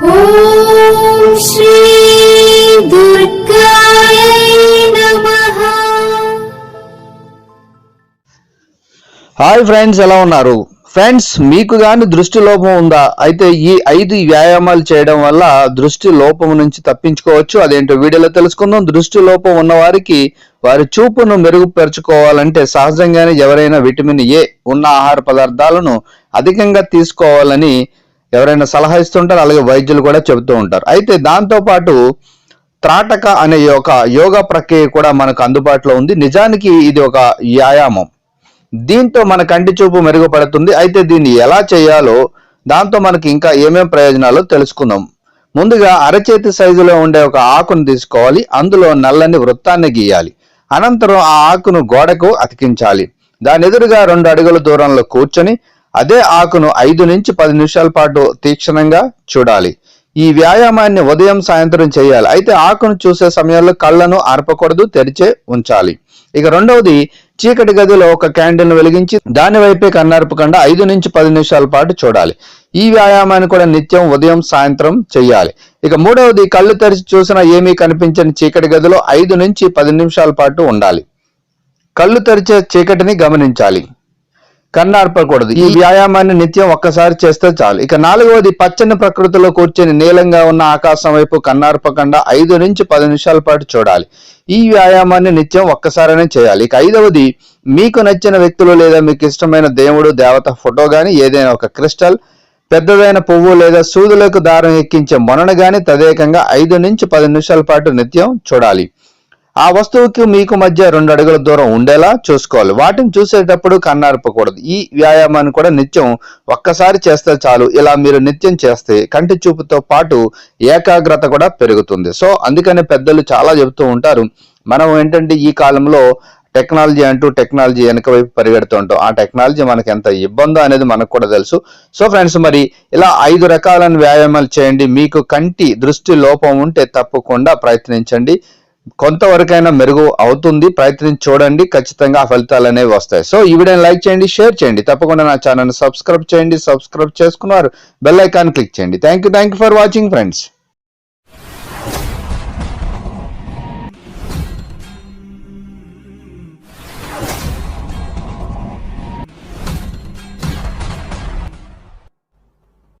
Hi friends ఎలా ఉన్నారు? Friends మీకు గాని దృష్టి లోపం ఉందా? అయితే ఈ ఐదు వ్యాయామాలు చేయడం వల్ల దృష్టి లోపం నుంచి తప్పించుకోవచ్చు. అదేంటో వీడియోలో తెలుసుకుందాం. దృష్టి లోపం ఉన్న వారికి వారి చూపును మెరుగుపరుచుకోవాలంటే సహజంగానే ఎవరైనా విటమిన్ ఏ ఉన్న ఆహార పదార్థాలను అధికంగా తీసుకోవాలని ఎవరైనా సలహా ఇస్తుంటారు అలాగే వైద్యులు కూడా చెబుతూ ఉంటారు. అయితే దాంతో పాటు త్రాటక అనే ఒక యోగా ప్రక్రియ కూడా మనకు అందుబాటులో ఉంది. నిజానికి ఇది ఒక వ్యాయామం. దీంతో మన కంటి చూపు మెరుగుపడుతుంది. అయితే దీన్ని ఎలా చేయాలో దాంతో మనకి ఇంకా ఏమేం ప్రయోజనాలు తెలుసుకుందాం. ముందుగా అరచేతి సైజులో ఉండే ఒక ఆకును తీసుకోవాలి. అందులో నల్లని వృత్తాన్ని గీయాలి. అనంతరం ఆ ఆకును గోడకు అతికించాలి. దాని ఎదురుగా రెండు అడుగుల దూరంలో కూర్చొని అదే ఆకును ఐదు నుంచి పది నిమిషాల పాటు తీక్షణంగా చూడాలి. ఈ వ్యాయామాన్ని ఉదయం సాయంత్రం చేయాలి. అయితే ఆకును చూసే సమయంలో కళ్ళను ఆర్పకూడదు తెరిచే ఉంచాలి. ఇక రెండవది చీకటి గదిలో ఒక క్యాండిల్ను వెలిగించి దాని వైపే కన్నార్పకుండా ఐదు నుంచి పది నిమిషాల పాటు చూడాలి. ఈ వ్యాయామాన్ని కూడా నిత్యం ఉదయం సాయంత్రం చేయాలి. ఇక మూడవది కళ్ళు తెరిచి చూసినా ఏమీ కనిపించని చీకటి గదిలో ఐదు నుంచి పది నిమిషాల పాటు ఉండాలి. కళ్ళు తెరిచే చీకటిని గమనించాలి. కన్నార్పకూడదు ఈ వ్యాయామాన్ని నిత్యం ఒక్కసారి చేస్తే చాలు. ఇక నాలుగవది పచ్చని ప్రకృతిలో కూర్చొని నీలంగా ఉన్న ఆకాశం వైపు కన్నార్పకుండా ఐదు నుంచి పది నిమిషాల పాటు చూడాలి. ఈ వ్యాయామాన్ని నిత్యం ఒక్కసారైనా చేయాలి. ఇక ఐదవది మీకు నచ్చిన వ్యక్తులు లేదా మీకు ఇష్టమైన దేవుడు దేవత ఫోటో గాని ఏదైనా ఒక క్రిస్టల్ పెద్దదైన పువ్వు లేదా సూదులకు దారం ఎక్కించే మొనను గాని తదేకంగా ఐదు నుంచి పది నిమిషాల పాటు నిత్యం చూడాలి. ఆ వస్తువుకి మీకు మధ్య రెండు అడుగుల దూరం ఉండేలా చూసుకోవాలి. వాటిని చూసేటప్పుడు కన్నార్పకూడదు. ఈ వ్యాయామాన్ని కూడా నిత్యం ఒక్కసారి చేస్తే చాలు. ఇలా మీరు నిత్యం చేస్తే కంటి చూపుతో పాటు ఏకాగ్రత కూడా పెరుగుతుంది. సో అందుకనే పెద్దలు చాలా చెబుతూ ఉంటారు. మనం ఏంటంటే ఈ కాలంలో టెక్నాలజీ అంటూ టెక్నాలజీ వెనక వైపు పరిగెడుతూ ఉంటాం. ఆ టెక్నాలజీ మనకి ఎంత ఇబ్బందో అనేది మనకు కూడా తెలుసు. సో ఫ్రెండ్స్ మరి ఇలా ఐదు రకాలైన వ్యాయామాలు చేయండి. మీకు కంటి దృష్టి లోపం ఉంటే తప్పకుండా ప్రయత్నించండి. కొంతవరకైనా మెరుగు అవుతుంది. ప్రయత్నించి చూడండి. ఖచ్చితంగా ఆ ఫలితాలు అనేవి వస్తాయి. సో ఈ వీడియోని లైక్ చేయండి షేర్ చేయండి. తప్పకుండా నా ఛానల్ సబ్స్క్రైబ్ చేయండి. సబ్స్క్రైబ్ చేసుకున్నారు. బెల్ ఐకాన్ క్లిక్ చేయండి. Thank you thank you for watching friends.